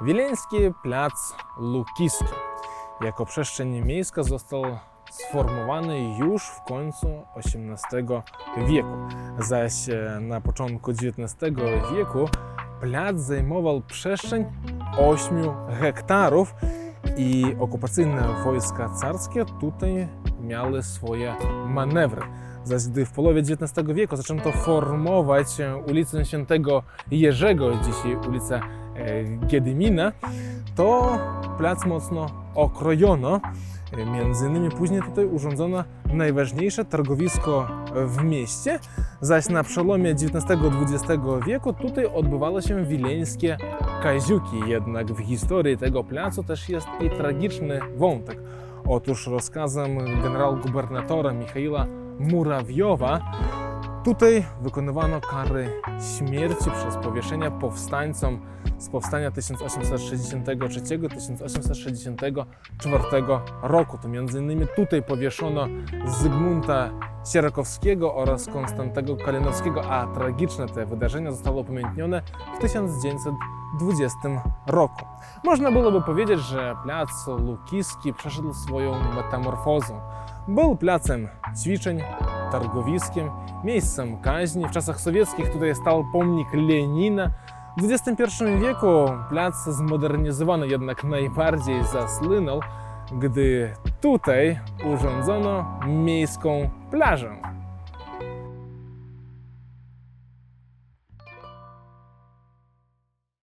Wileński Plac Lukiski jako przestrzeń miejska został sformowany już w końcu XVIII wieku, zaś e, na początku XIX wieku plac zajmował przestrzeń 8 hektarów i okupacyjne wojska carskie tutaj miały swoje manewry. Zaś gdy w połowie XIX wieku zaczęto formować e, ulicę Świętego Jerzego, dzisiaj ulicę e, Giedymina, to plac mocno okrojono. E, Między innymi później tutaj urządzono najważniejsze targowisko w mieście, zaś na przełomie XIX-XX wieku tutaj odbywało się wileńskie kaziuki. Jednak w historii tego placu też jest i tragiczny wątek. Otóż rozkazem generał-gubernatora Michaila Murawiowa tutaj wykonywano kary śmierci przez powieszenia powstańcom z powstania 1863-1864 roku. To między innymi tutaj powieszono Zygmunta Sierakowskiego oraz Konstantego Kalinowskiego, a tragiczne te wydarzenia zostały upamiętnione w 1920 roku. Można byłoby powiedzieć, że plac Lukiski przeszedł swoją metamorfozę. Był placem ćwiczeń, targowiskiem, miejscem kaźni. W czasach sowieckich tutaj stał pomnik Lenina. W XXI wieku plac zmodernizowany jednak najbardziej zasłynął, gdy tutaj urządzono miejską plażę.